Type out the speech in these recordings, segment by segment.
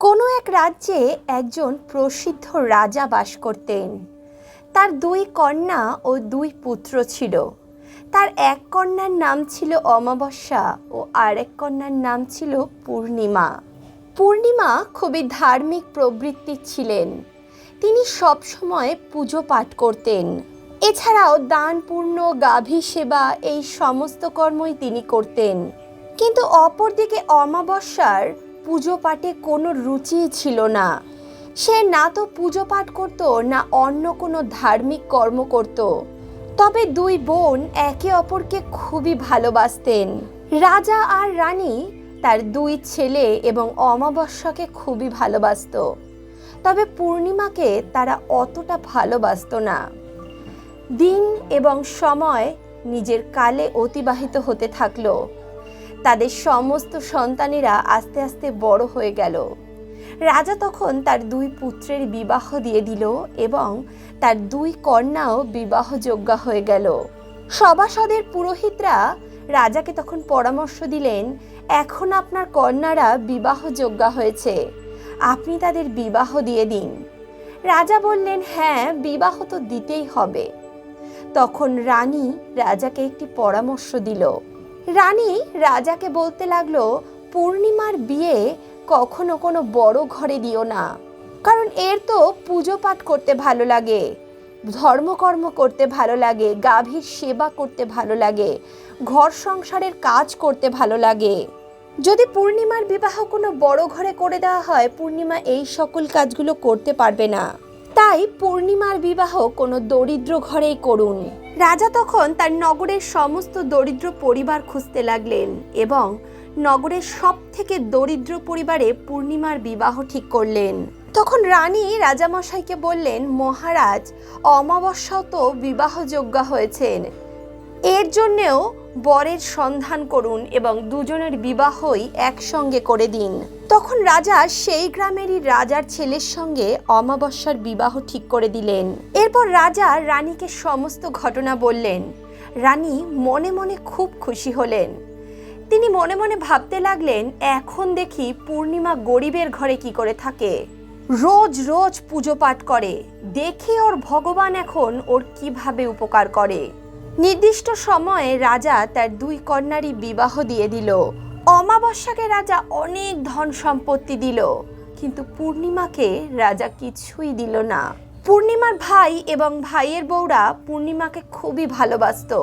কোনো এক রাজ্যে একজন প্রসিদ্ধ রাজা বাস করতেন। তার দুই কন্যা ও দুই পুত্র ছিল। তার এক কন্যার নাম ছিল অমাবস্যা ও আরেক কন্যার নাম ছিল পূর্ণিমা। পূর্ণিমা খুবই ধার্মিক প্রবৃত্তির ছিলেন। তিনি সবসময় পুজো পাঠ করতেন। এছাড়াও দান পূর্ণ গাভী সেবা এই সমস্ত কর্মই তিনি করতেন। কিন্তু অপরদিকে অমাবস্যার পুজো পাঠে কোনো রুচিই ছিল না। সে না তো পুজো পাঠ করত, না অন্য কোনো ধার্মিক কর্ম করত। তবে দুই বোন একে অপরকে খুবই ভালোবাসতেন। রাজা আর রানী তার দুই ছেলে এবং অমাবস্যাকে খুবই ভালোবাসত। তবে পূর্ণিমাকে তারা অতটা ভালোবাসতো না। দিন এবং সময় নিজের কালে অতিবাহিত হতে থাকল। তাদের সমস্ত সন্তানেরা আস্তে আস্তে বড় হয়ে গেল। রাজা তখন তার দুই পুত্রের বিবাহ দিয়ে দিল এবং তার দুই কন্যাও বিবাহযোগ্য হয়ে গেল। সভাসদের পুরোহিতরা রাজাকে তখন পরামর্শ দিলেন, এখন আপনার কন্যারা বিবাহযোগ্য হয়েছে, আপনি তাদের বিবাহ দিয়ে দিন। রাজা বললেন হ্যাঁ বিবাহ তো দিতেই হবে। তখন রানী রাজাকে একটি পরামর্শ দিল। রানী রাজাকে বলতে লাগল, পূর্ণিমার বিয়ে কখনো কোনো বড় ঘরে দিও না। কারণ এর তো পুজো পাঠ করতে ভালো লাগে, ধর্মকর্ম করতে ভালো লাগে, গাভীর সেবা করতে ভালো লাগে, ঘর সংসারের কাজ করতে ভালো লাগে। যদি পূর্ণিমার বিবাহ কোনো বড় ঘরে করে দেওয়া হয়, পূর্ণিমা এই সকল কাজগুলো করতে পারবে না। তাই পূর্ণিমার বিবাহ কোনো দরিদ্র ঘরেই করুন। রাজা তখন তার নগরের সমস্ত দরিদ্র পরিবার খুঁজতে লাগলেন এবং নগরের সব থেকে দরিদ্র পরিবারে পূর্ণিমার বিবাহ ঠিক করলেন। তখন রানী রাজামশাইকে বললেন, মহারাজ, অমাবস্যাও তো বিবাহযোগ্য হয়েছেন। এর জন্যেও বরের সন্ধান করুন এবং দুজনের বিবাহই একসঙ্গে করে দিন। তখন রাজা সেই গ্রামেরই রাজার ছেলের সঙ্গে অমাবস্যার বিবাহ ঠিক করে দিলেন। এরপর রাজা রানীকে সমস্ত ঘটনা বললেন। রানী মনে মনে খুব খুশি হলেন। তিনি মনে মনে ভাবতে লাগলেন, এখন দেখি পূর্ণিমা গরিবের ঘরে কি করে থাকে। রোজ রোজ পুজো পাঠ করে। দেখি ওর ভগবান এখন ওর কীভাবে উপকার করে। নির্দিষ্ট সময়ে রাজা তার দুই কন্যারই বিবাহ দিয়ে দিল। অমাবস্যাকে রাজা অনেক ধন সম্পত্তি দিল, কিন্তু পূর্ণিমাকে রাজা কিছুই দিল না। পূর্ণিমার ভাই এবং ভাইয়ের বউরা পূর্ণিমাকে খুবই ভালোবাসতো,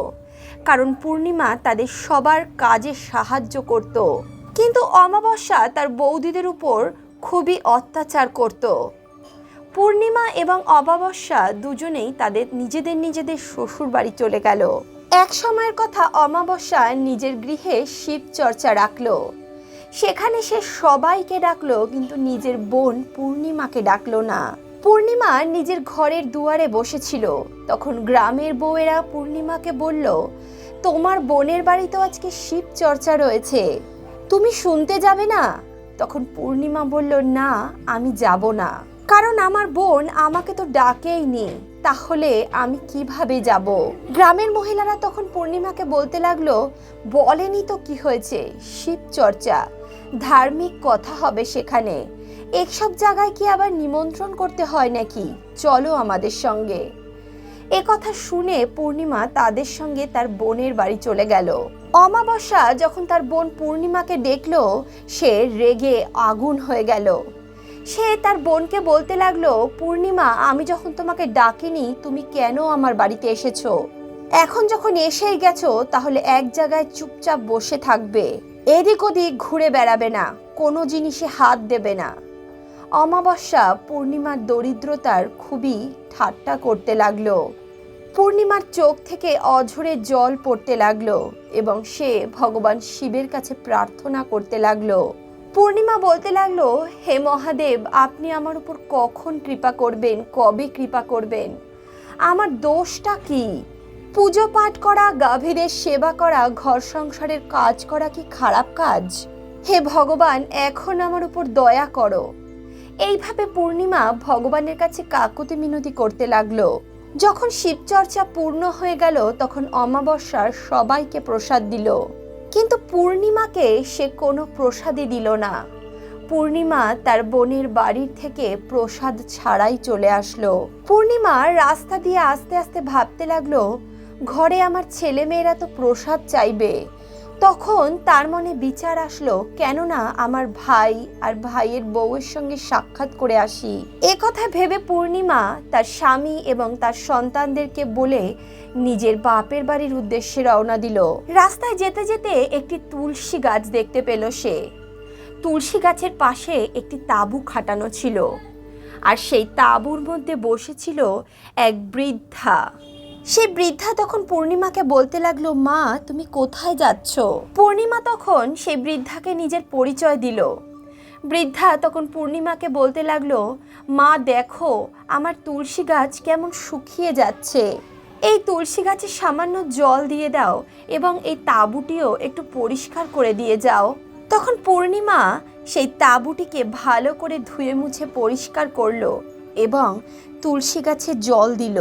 কারণ পূর্ণিমা তাদের সবার কাজে সাহায্য করত। কিন্তু অমাবস্যা তার বৌদিদের উপর খুবই অত্যাচার করত। পূর্ণিমা এবং অমাবস্যা দুজনেই তাদের নিজেদের নিজেদের শ্বশুর বাড়ি চলে গেল। এক সময়ের কথা অমাবস্যা নিজের গৃহে শিব চর্চা রাখল। সেখানে সে সবাইকে ডাকলো, কিন্তু নিজের বোন পূর্ণিমাকে ডাকলো না। পূর্ণিমা নিজের ঘরের দুয়ারে বসেছিল। তখন গ্রামের বউয়েরা পূর্ণিমাকে বলল, তোমার বোনের বাড়িতেও আজকে শিব চর্চা রয়েছে। তুমি শুনতে যাবে না? তখন পূর্ণিমা বলল, না, আমি যাব না। কারণ আমার বোন আমাকে তো ডাকেই নি। তাহলে আমি কীভাবে যাব? গ্রামের মহিলারা তখন পূর্ণিমাকে বলতে লাগল, বলেনি তো কি হয়েছে? শিব চর্চা ধার্মিক কথা হবে সেখানে। এসব জায়গায় কি আবার নিমন্ত্রণ করতে হয় নাকি? চলো আমাদের সঙ্গে। এ কথা শুনে পূর্ণিমা তাদের সঙ্গে তার বোনের বাড়ি চলে গেল। অমাবস্যা যখন তার বোন পূর্ণিমাকে দেখল, সে রেগে আগুন হয়ে গেল। সে তার বোনকে বলতে লাগল, পূর্ণিমা, আমি যখন তোমাকে ডাকিনি, তুমি কেন আমার বাড়িতে এসেছ? এখন যখন এসেই গেছো, তাহলে এক জায়গায় চুপচাপ বসে থাকবে। এদিক ওদিক ঘুরে বেড়াবে না, কোনো জিনিসে হাত দেবে না। অমাবস্যা, পূর্ণিমার দরিদ্রতার খুবই ঠাট্টা করতে লাগল। পূর্ণিমার চোখ থেকে অঝরে জল পড়তে লাগল এবং সে ভগবান শিবের কাছে প্রার্থনা করতে লাগল। পূর্ণিমা বলতে লাগল, হে মহাদেব, আপনি আমার উপর কখন কৃপা করবেন? কবে কৃপা করবেন? আমার দোষটা কি? পুজো পাঠ করা গাভীদের সেবা করা, ঘর সংসারের কাজ করা কি খারাপ কাজ? হে ভগবান, এখন আমার উপর দয়া করো। এইভাবে পূর্ণিমা ভগবানের কাছে কাকুতি মিনতি করতে লাগল। যখন শিবচর্চা পূর্ণ হয়ে গেল, তখন অমাবস্যার সবাইকে প্রসাদ দিল। কিন্তু পূর্ণিমাকে সে কোনো প্রসাদই দিল না। পূর্ণিমা তার বোনের বাড়ির থেকে প্রসাদ ছাড়াই চলে আসলো। পূর্ণিমা রাস্তা দিয়ে আস্তে আস্তে ভাবতে লাগল, ঘরে আমার ছেলে মেয়েরা তো প্রসাদ চাইবে। তখন তার মনে বিচার আসলো, কেননা আমার ভাই আর ভাইয়ের বউয়ের সঙ্গে সাক্ষাৎ করে আসি। এ কথা ভেবে পূর্ণিমা তার স্বামী এবং তার সন্তানদেরকে বলে নিজের বাপের বাড়ির উদ্দেশ্যে রওনা দিল। রাস্তায় যেতে যেতে একটি তুলসী গাছ দেখতে পেল সে। তুলসী গাছের পাশে একটি তাঁবু খাটানো ছিল। আর সেই তাঁবুর মধ্যে বসেছিল এক বৃদ্ধা। সেই বৃদ্ধা তখন পূর্ণিমাকে বলতে লাগল, মা, তুমি কোথায় যাচ্ছ? পূর্ণিমা তখন সেই বৃদ্ধাকে নিজের পরিচয় দিল। বৃদ্ধা তখন পূর্ণিমাকে বলতে লাগল, মা, দেখো, আমার তুলসী গাছ কেমন শুকিয়ে যাচ্ছে। এই তুলসী গাছে সামান্য জল দিয়ে দাও এবং এই তাঁবুটিও একটু পরিষ্কার করে দিয়ে যাও। তখন পূর্ণিমা সেই তাঁবুটিকে ভালো করে ধুয়ে মুছে পরিষ্কার করল এবং তুলসী গাছে জল দিল।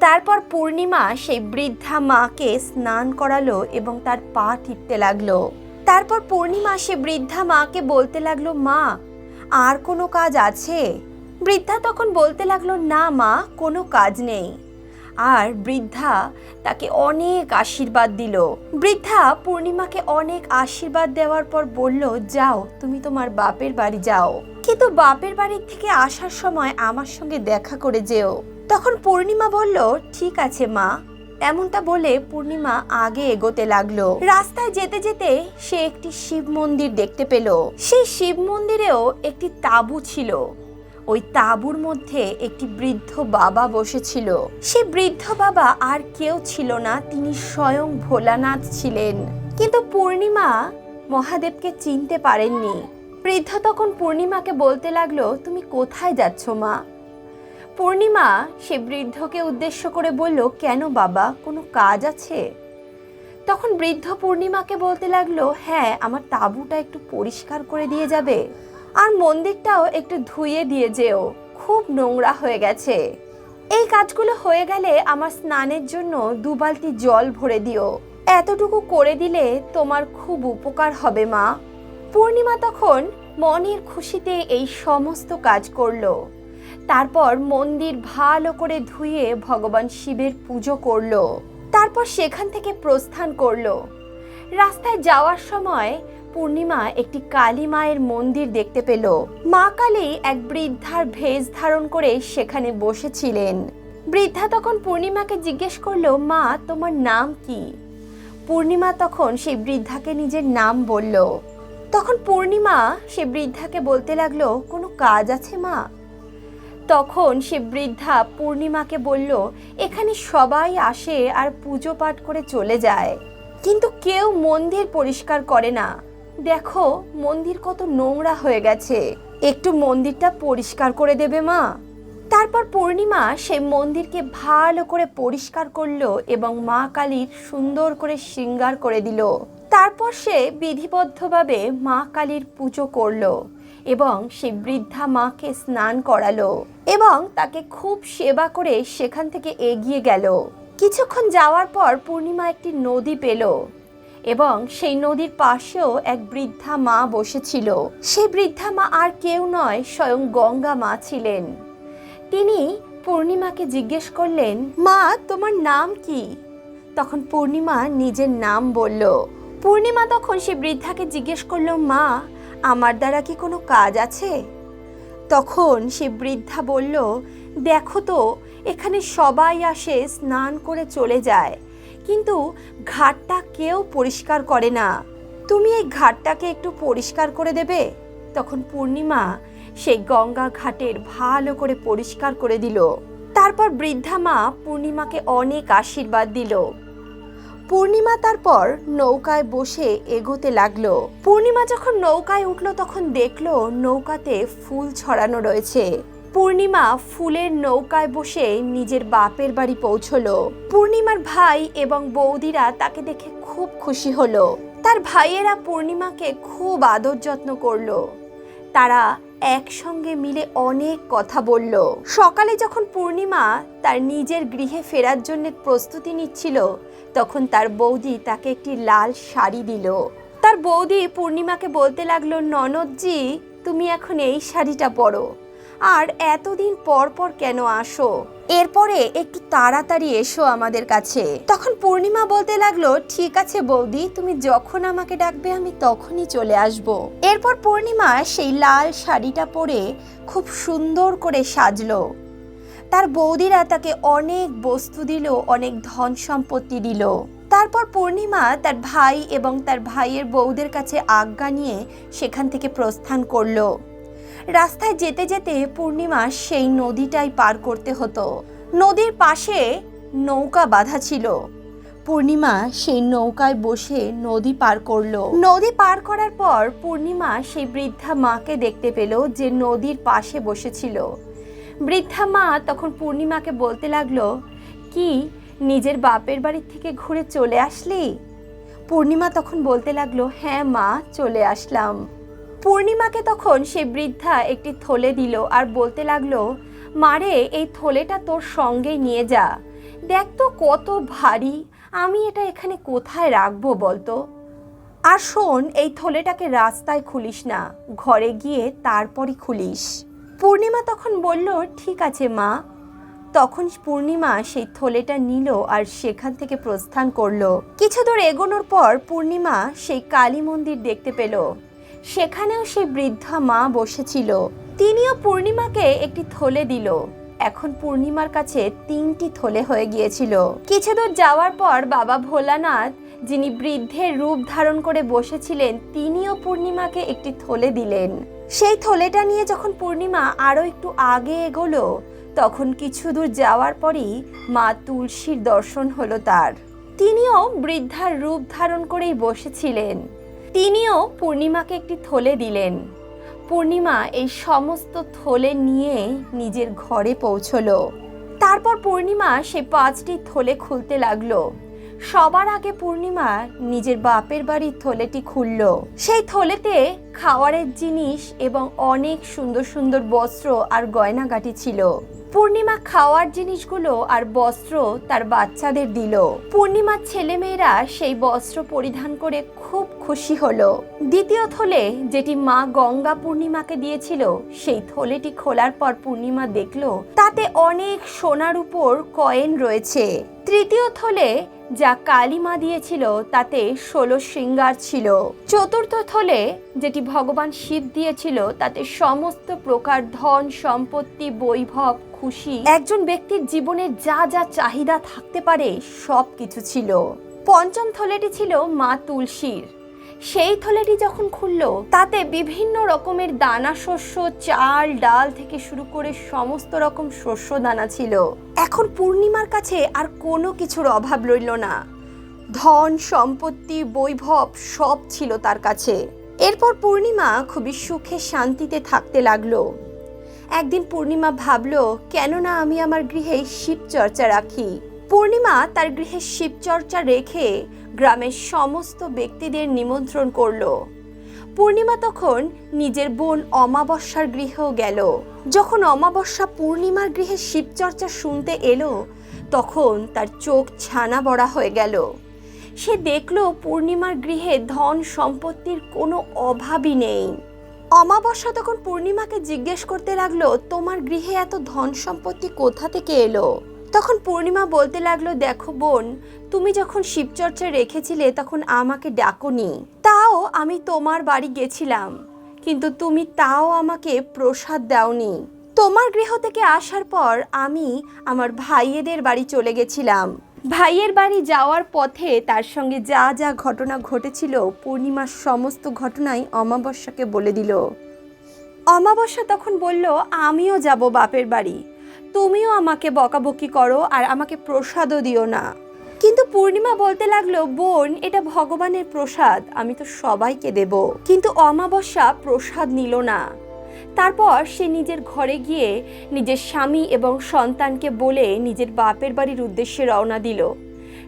তারপর পূর্ণিমা সেই বৃদ্ধা মাকে স্নান করালো এবং তার পা টিপতে লাগল। তারপর পূর্ণিমা সে বৃদ্ধা মাকে বলতে লাগল, মা, আর কোনো কাজ আছে? বৃদ্ধা তখন বলতে লাগল, না মা, কোনো কাজ নেই। আর বৃদ্ধা তাকে অনেক আশীর্বাদ দিল। বৃদ্ধা পূর্ণিমাকে অনেক আশীর্বাদ দেওয়ার পর বলল, যাও, তুমি তোমার বাপের বাড়ি যাও। কিন্তু বাপের বাড়ির থেকে আসার সময় আমার সঙ্গে দেখা করে যেও। তখন পূর্ণিমা বলল, ঠিক আছে মা। এমনটা বলে পূর্ণিমা আগে এগোতে লাগল। রাস্তায় যেতে যেতে সে একটি শিব মন্দির দেখতে পেল। সেই শিব মন্দিরেও একটি তাঁবু ছিল। ওই তাঁবুর মধ্যে একটি বৃদ্ধ বাবা বসেছিল। সে বৃদ্ধ বাবা আর কেউ ছিল না, তিনি স্বয়ং ভোলানাথ ছিলেন। কিন্তু পূর্ণিমা মহাদেবকে চিনতে পারেননি। বৃদ্ধ তখন পূর্ণিমাকে বলতে লাগল, তুমি কোথায় যাচ্ছ মা? পূর্ণিমা সে বৃদ্ধকে উদ্দেশ্য করে বলল, কেন বাবা, কোনো কাজ আছে? তখন বৃদ্ধ পূর্ণিমাকে বলতে লাগল হ্যাঁ আমার তাঁবুটা একটু পরিষ্কার করে দিয়ে যাবে আর মন্দিরটাও একটু ধুয়ে দিয়ে যেও, খুব নোংরা হয়ে গেছে। এই কাজগুলো হয়ে গেলে আমার স্নানের জন্য দু বালতি জল ভরে দিও। এতটুকু করে দিলে তোমার খুব উপকার হবে, মা। পূর্ণিমা তখন মনের খুশিতে এই সমস্ত কাজ করল। তারপর মন্দির ভালো করে ধুয়ে ভগবান শিবের পুজো করল। তারপর সেখান থেকে প্রস্থান করল। রাস্তায় যাওয়ার সময় পূর্ণিমা একটি কালী মায়ের মন্দির দেখতে পেল। মা কালী এক বৃদ্ধার ভেজ ধারণ করে সেখানে বসেছিলেন। বৃদ্ধা তখন পূর্ণিমাকে জিজ্ঞেস করল, মা, তোমার নাম কি? পূর্ণিমা তখন সেই বৃদ্ধাকে নিজের নাম বলল। তখন পূর্ণিমা সে বৃদ্ধাকে বলতে লাগল, কোনো কাজ আছে, মা? তখন সে বৃদ্ধা পূর্ণিমাকে বলল, এখানে সবাই আসে আর পুজো পাঠ করে চলে যায়। কিন্তু কেউ মন্দির পরিষ্কার করে না। দেখো, মন্দির কত নোংরা হয়ে গেছে। একটু মন্দিরটা পরিষ্কার করে দেবে মা। তারপর পূর্ণিমা সেই মন্দিরকে ভালো করে পরিষ্কার করল এবং মা কালীর সুন্দর করে শৃঙ্গার করে দিল। তারপর সে বিধিবদ্ধভাবে মা কালীর পুজো করল। এবং সে বৃদ্ধা মাকে স্নান করালো এবং তাকে খুব সেবা করে সেখান থেকে এগিয়ে গেল। কিছুক্ষণ যাওয়ার পর পূর্ণিমা একটি নদী পেল এবং সেই নদীর পাশেও এক বৃদ্ধা মা বসেছিল। সেই বৃদ্ধা মা আর কেউ নয়, স্বয়ং গঙ্গা মা ছিলেন। তিনি পূর্ণিমাকে জিজ্ঞেস করলেন, মা, তোমার নাম কি? তখন পূর্ণিমা নিজের নাম বলল। পূর্ণিমা তখন সে বৃদ্ধাকে জিজ্ঞেস করল, মা আমার দ্বারা কি কোনো কাজ আছে? তখন সে বৃদ্ধা বলল, দেখো তো, এখানে সবাই আসে স্নান করে চলে যায়, কিন্তু ঘাটটা কেউ পরিষ্কার করে না। তুমি এই ঘাটটাকে একটু পরিষ্কার করে দেবে? তখন পূর্ণিমা সেই গঙ্গা ঘাটের ভালো করে পরিষ্কার করে দিল। তারপর বৃদ্ধা মা পূর্ণিমাকে অনেক আশীর্বাদ দিল। পূর্ণিমা তারপর নৌকায় বসে এগোতে লাগল। পূর্ণিমা যখন নৌকায় উঠল, তখন দেখল নৌকাতে ফুল ছড়ানো রয়েছে। পূর্ণিমা ফুলের নৌকায় বসে নিজের বাপের বাড়ি পৌঁছলো। পূর্ণিমার ভাই এবং বৌদিরা তাকে দেখে খুব খুশি হলো। তার ভাইয়েরা পূর্ণিমাকে খুব আদর যত্ন করল। তারা একসঙ্গে মিলে অনেক কথা বলল। সকালে যখন পূর্ণিমা তার নিজের গৃহে ফেরার জন্য প্রস্তুতি নিচ্ছিল তখন তার বৌদি তাকে একটি লাল শাড়ি দিল। তার বৌদি পূর্ণিমাকে বলতে লাগল, ননদজি, তুমি এখন এই শাড়িটা পরো। আর এতদিন পর পর কেন আসো? এরপরে একটু তাড়াতাড়ি এসো আমাদের কাছে। তখন পূর্ণিমা বলতে লাগল, ঠিক আছে বৌদি, তুমি যখন আমাকে ডাকবে, আমি তখনই চলে আসব। এরপর পূর্ণিমা সেই লাল শাড়িটা পরে খুব সুন্দর করে সাজলো। তার বৌদিরা তাকে অনেক বস্তু দিল, অনেক ধন সম্পত্তি দিল। তারপর পূর্ণিমা তার ভাই এবং তার ভাইয়ের বৌদের কাছে আজ্ঞা নিয়ে সেখান থেকে প্রস্থান করল। রাস্তায় যেতে যেতে পূর্ণিমা সেই নদীটাই পার করতে হতো। নদীর পাশে নৌকা বাঁধা ছিল। পূর্ণিমা সেই নৌকায় বসে নদী পার করল। নদী পার করার পর পূর্ণিমা সেই বৃদ্ধা মাকে দেখতে পেল যে নদীর পাশে বসেছিল। বৃদ্ধা মা তখন পূর্ণিমাকে বলতে লাগল, কি, নিজের বাপের বাড়ি থেকে ঘুরে চলে আসলি? পূর্ণিমা তখন বলতে লাগল হ্যাঁ মা, চলে আসলাম। পূর্ণিমাকে তখন সে বৃদ্ধা একটি থলে দিল আর বলতে লাগল মারে এই থলেটা তোর সঙ্গে নিয়ে যা। দেখ তো কত ভারী। আমি এটা এখানে কোথায় রাখব বলতো? আর শোন, এই থলেটাকে রাস্তায় খুলিস না। ঘরে গিয়ে তারপরই খুলিস। পূর্ণিমা তখন বলল, ঠিক আছে, মা। তখন পূর্ণিমা সেই থলেটা নিল আর সেখান থেকে প্রস্থান করল। কিছু দূর এগোনোর পর পূর্ণিমা সেই কালী মন্দির দেখতে পেল। সেখানেও সেই বৃদ্ধা মা বসেছিল। তিনিও পূর্ণিমাকে একটি থলে দিল। এখন পূর্ণিমার কাছে তিনটি থলে হয়ে গিয়েছিল। কিছু দূর যাওয়ার পর বাবা ভোলানাথ, যিনি বৃদ্ধের রূপ ধারণ করে বসেছিলেন, তিনিও পূর্ণিমাকে একটি থলে দিলেন। সেই থলেটা নিয়ে যখন পূর্ণিমা আরও একটু আগে এগোলো, তখন কিছু দূর যাওয়ার পরই মা তুলসীর দর্শন হলো তার। তিনিও বৃদ্ধার রূপ ধারণ করেই বসেছিলেন। তিনিও পূর্ণিমাকে একটি থলে দিলেন। পূর্ণিমা এই সমস্ত থলে নিয়ে নিজের ঘরে পৌঁছলো। তারপর পূর্ণিমা সে পাঁচটি থলে খুলতে লাগল। সবার আগে পূর্ণিমা নিজের বাপের বাড়ির থলেটি খুলল। সেই থলেতে খাওয়ারের জিনিস এবং অনেক সুন্দর সুন্দর বস্ত্র আর গয়নাগাটি ছিল। পূর্ণিমা খাওয়ার জিনিসগুলো আর বস্ত্র তার বাচ্চাদের দিল। পূর্ণিমার ছেলেমেয়েরা সেই বস্ত্র পরিধান করে খুব খুশি হলো। দ্বিতীয় থলে যেটি মা গঙ্গা পূর্ণিমাকে দিয়েছিল, সেই থলেটি খোলার পর পূর্ণিমা দেখল, তাতে অনেক সোনার উপর কয়েন রয়েছে। তৃতীয় থলে যা কালিমা দিয়েছিল, তাতে ষোলো শৃঙ্গার ছিল। চতুর্থ থলে যেটি ভগবান শিব দিয়েছিল, তাতে সমস্ত প্রকার ধন, সম্পত্তি, বৈভব, খুশি, একজন ব্যক্তির জীবনে যা যা চাহিদা থাকতে পারে সব কিছু ছিল। পঞ্চম থলেটি ছিল মা তুলসীর। সেই থলেটি যখন খুলল, তাতে বিভিন্ন রকমের দানা শস্য, চাল, ডাল থেকে শুরু করে সমস্ত রকম শস্য দানা ছিল। এখন পূর্ণিমার কাছে আর কোনো কিছুর অভাব রইল না। ধন, সম্পত্তি, বৈভব সব ছিল তার কাছে। এরপর পূর্ণিমা খুবই সুখে শান্তিতে থাকতে লাগল। একদিন পূর্ণিমা ভাবলো, কেননা আমি আমার গৃহে শিব চর্চা রাখি। পূর্ণিমা তার গৃহে শিবচর্চা রেখে গ্রামের সমস্ত ব্যক্তিদের নিমন্ত্রণ করল। পূর্ণিমা তখন নিজের বোন অমাবস্যার গৃহেও গেল। যখন অমাবস্যা পূর্ণিমার গৃহে শিবচর্চা শুনতে এলো, তখন তার চোখ ছানা বড়া হয়ে গেল। সে দেখল পূর্ণিমার গৃহে ধন সম্পত্তির কোনো অভাবই নেই। অমাবস্যা তখন পূর্ণিমাকে জিজ্ঞেস করতে লাগল, তোমার গৃহে এত ধন সম্পত্তি কোথা থেকে এলো? তখন পূর্ণিমা বলতে লাগল, দেখো বোন, তুমি যখন শিবচর্চা রেখেছিলে তখন আমাকে ডাকোনি। তাও আমি তোমার বাড়ি গেছিলাম, কিন্তু তুমি তাও আমাকে প্রসাদ দাওনি। তোমার গৃহ থেকে আসার পর আমি আমার ভাইয়েদের বাড়ি চলে গেছিলাম। ভাইয়ের বাড়ি যাওয়ার পথে তার সঙ্গে যা যা ঘটনা ঘটেছিল, পূর্ণিমার সমস্ত ঘটনাই অমাবস্যাকে বলে দিল। অমাবস্যা তখন বলল, আমিও যাব বাপের বাড়ি। তুমিও আমাকে বকাবকি করো আর আমাকে প্রসাদও দিও না। কিন্তু পূর্ণিমা বলতে লাগল, বোন, এটা ভগবানের প্রসাদ, আমি তো সবাইকে দেব। কিন্তু অমাবস্যা প্রসাদ নিল না। তারপর সে নিজের ঘরে গিয়ে নিজের স্বামী এবং সন্তানকে বলে নিজের বাপের বাড়ির উদ্দেশ্যে রওনা দিল।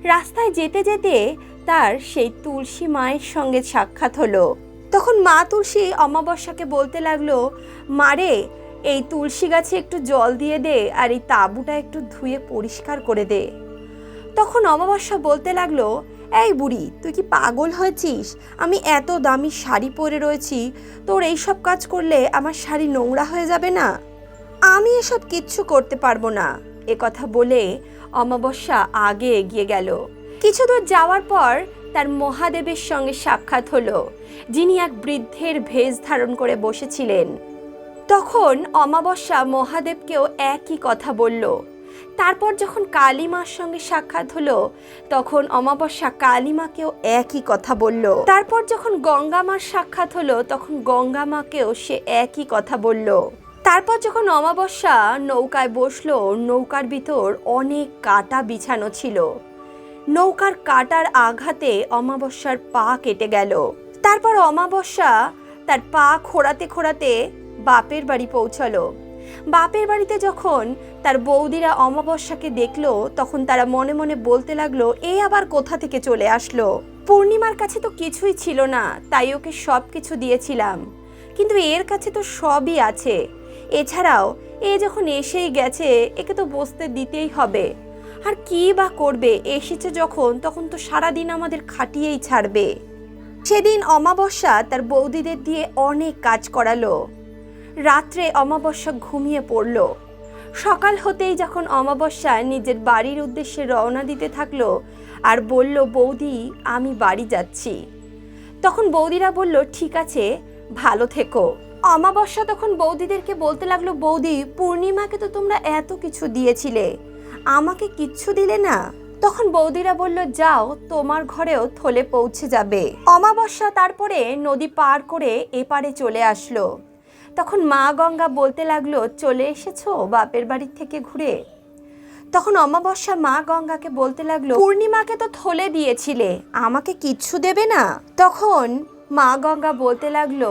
রাস্তায় যেতে যেতে তার সেই তুলসী মায়ের সঙ্গে সাক্ষাৎ হলো। তখন মা তুলসী অমাবস্যাকে বলতে লাগল মারে এই তুলসী গাছে একটু জল দিয়ে দে আর এই তাঁবুটা একটু ধুয়ে পরিষ্কার করে দে। তখন অমাবস্যা বলতে লাগল, এই বুড়ি, তুই কি পাগল হয়েছিস? আমি এত দামি শাড়ি পরে রয়েছি, তোর এইসব কাজ করলে আমার শাড়ি নোংরা হয়ে যাবে না? আমি এসব কিচ্ছু করতে পারব না। এ কথা বলে অমাবস্যা আগে এগিয়ে গেল। কিছু দূর যাওয়ার পর তার মহাদেবের সঙ্গে সাক্ষাৎ হলো, যিনি এক বৃদ্ধের ভেষ ধারণ করে বসেছিলেন। তখন অমাবস্যা মহাদেবকেও একই কথা বলল। তারপর যখন কালিমার সঙ্গে সাক্ষাৎ হলো, তখন অমাবস্যা কালিমাকেও একই কথা বলল। তারপর যখন গঙ্গামার সাক্ষাৎ হলো, তখন গঙ্গামাকেও সে একই কথা বলল। তারপর যখন অমাবস্যা নৌকায় বসল, নৌকার ভিতর অনেক কাটা বিছানো ছিল। নৌকার কাটার আঘাতে অমাবস্যার পা কেটে গেল। তারপর অমাবস্যা তার পা খোঁড়াতে খোঁড়াতে বাপের বাড়ি পৌঁছালো। বাপের বাড়িতে যখন তার বৌদিরা অমাবস্যাকে দেখল, তখন তারা মনে মনে বলতে লাগল, এ আবার কোথা থেকে চলে আসলো? পূর্ণিমার কাছে তো কিছুই ছিল না, তাই ওকে সব কিছু দিয়েছিলাম। কিন্তু এর কাছে তো সবই আছে। এছাড়াও, এ যখন এসেই গেছে, একে তো বসতে দিতেই হবে। আর কি বা করবে? এসেছে যখন, তখন তো সারাদিন আমাদের খাটিয়েই ছাড়বে। সেদিন অমাবস্যা তার বৌদিদের দিয়ে অনেক কাজ করালো। রাত্রে অমাবস্যা ঘুমিয়ে পড়ল। সকাল হতেই যখন অমাবস্যা নিজের বাড়ির উদ্দেশ্যে রওনা দিতে থাকল আর বলল, বৌদি, আমি বাড়ি যাচ্ছি। তখন বৌদিরা বলল, ঠিক আছে, ভালো থেকো। অমাবস্যা তখন বৌদিদেরকে বলতে লাগল, বৌদি, পূর্ণিমাকে তো তোমরা এত কিছু দিয়েছিলে, আমাকে কিচ্ছু দিলে না? তখন বৌদিরা বলল, যাও, তোমার ঘরেও থলে পৌঁছে যাবে। অমাবস্যা তারপরে নদী পার করে এপারে চলে আসলো। তখন মা গঙ্গা বলতে লাগল, চলে এসেছ বাপের বাড়ির থেকে ঘুরে? তখন অমাবস্যা মা গঙ্গাকে বলতে লাগল, পূর্ণিমাকে তো থলে দিয়েছিলে, আমাকে কিচ্ছু দেবে না? তখন মা গঙ্গা বলতে লাগল,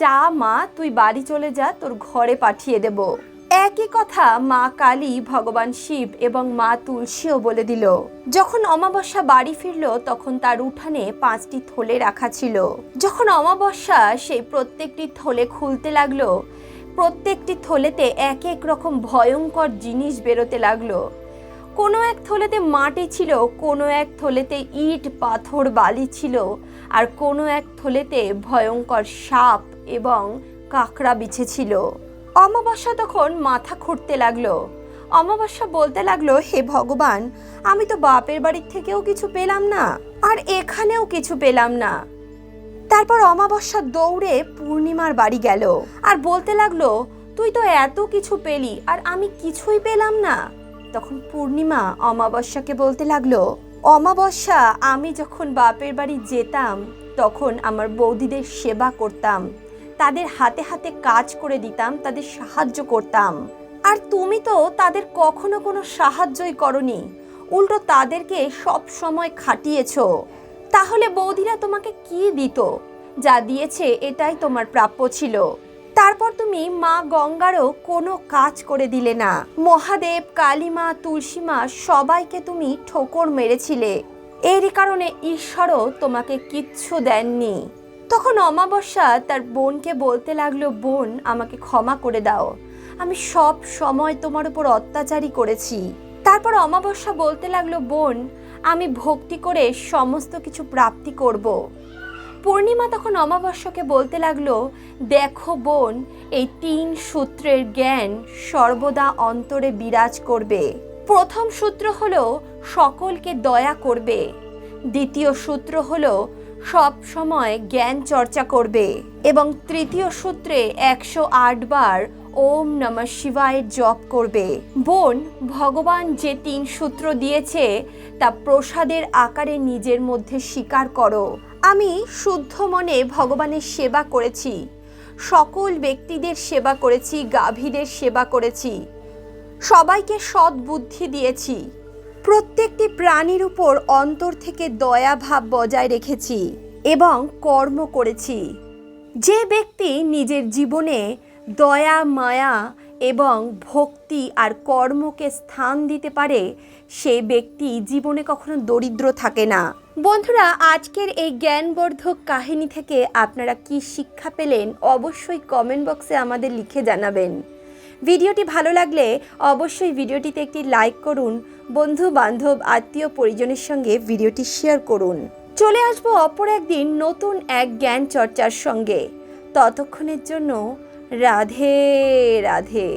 যা মা, তুই বাড়ি চলে যা, তোর ঘরে পাঠিয়ে দেব। একই কথা মা কালী ভগবান শিব এবং মা তুলসীও বলে দিল। যখন অমাবস্যা বাড়ি ফিরল, তখন তার উঠানে পাঁচটি থলে রাখা ছিল। যখন অমাবস্যা সেই প্রত্যেকটি থলে খুলতে লাগল, প্রত্যেকটি থলেতে এক এক রকম ভয়ঙ্কর জিনিস বেরোতে লাগল। কোনো এক থলেতে মাটি ছিল, কোনো এক থলেতে ইট, পাথর, বালি ছিল, আর কোনো এক থলেতে ভয়ঙ্কর সাপ এবং কাঁকড়া বিছে ছিল। অমাবস্যা তখন মাথা খুঁড়তে লাগল। অমাবস্যা বলতে লাগল, হে ভগবান, আমি তো বাপের বাড়ির থেকেও কিছু পেলাম না, আর এখানেও কিছু পেলাম না। তারপর অমাবস্যা দৌড়ে পূর্ণিমার বাড়ি গেল আর বলতে লাগল, তুই তো এত কিছু পেলি, আর আমি কিছুই পেলাম না। তখন পূর্ণিমা অমাবস্যাকে বলতে লাগল, অমাবস্যা, আমি যখন বাপের বাড়ি যেতাম, তখন আমার বৌদিদের সেবা করতাম। তাদের হাতে হাতে কাজ করে দিতাম, তাদের সাহায্য করতাম। আর তুমি তো তাদের কখনো কোনো সাহায্যই করনি। উল্টো তাদেরকে সব সময় খাটিয়েছো। তাহলে বৌদিরা তোমাকে কি দিত? যা দিয়েছে এটাই তোমার প্রাপ্য ছিল। তারপর তুমি মা গঙ্গারও কোনো কাজ করে দিলে না। মহাদেব, কালীমা, তুলসীমা সবাইকে তুমি ঠোকর মেরেছিলে। এরই কারণে ঈশ্বরও তোমাকে কিচ্ছু দেননি। তখন অমাবস্যা তার বোনকে বলতে লাগল, বোন, আমাকে ক্ষমা করে দাও। আমি সব সময় তোমার উপর অত্যাচারই করেছি। তারপর অমাবস্যা বলতে লাগল, বোন, আমি ভক্তি করে সমস্ত কিছু প্রাপ্তি করব। পূর্ণিমা তখন অমাবস্যাকে বলতে লাগল, দেখো বোন, এই তিন সূত্রের জ্ঞান সর্বদা অন্তরে বিরাজ করবে। প্রথম সূত্র হলো, সকলকে দয়া করবে। দ্বিতীয় সূত্র হলো সব সময় জ্ঞান চর্চা করবে এবং তৃতীয় সূত্রে একশো আট বার ওম নমঃ শিবায়ের জপ করবে। বোন, ভগবান যে তিন সূত্র দিয়েছে, তা প্রসাদের আকারে নিজের মধ্যে স্বীকার করো। আমি শুদ্ধ মনে ভগবানের সেবা করেছি। সকল ব্যক্তিদের সেবা করেছি, গাভীদের সেবা করেছি। সবাইকে সৎ বুদ্ধি দিয়েছি। প্রত্যেকটি প্রাণীর উপর অন্তর থেকে দয়া ভাব বজায় রেখেছি এবং কর্ম করেছি। যে ব্যক্তি নিজের জীবনে দয়া, মায়া এবং ভক্তি আর কর্মকে স্থান দিতে পারে, সে ব্যক্তি জীবনে কখনো দরিদ্র থাকে না। বন্ধুরা, আজকের এই জ্ঞানবর্ধক কাহিনী থেকে আপনারা কি শিক্ষা পেলেন অবশ্যই কমেন্ট বক্সে আমাদের লিখে জানাবেন। ভিডিওটি ভালো লাগলে অবশ্যই ভিডিওটিতে একটি লাইক করুন বন্ধু বান্ধব আত্মীয় পরিজনের সঙ্গে ভিডিওটি শেয়ার করুন। চলে আসব অপর একদিন নতুন এক জ্ঞান চর্চার সঙ্গে। ততক্ষণের জন্য রাধে রাধে।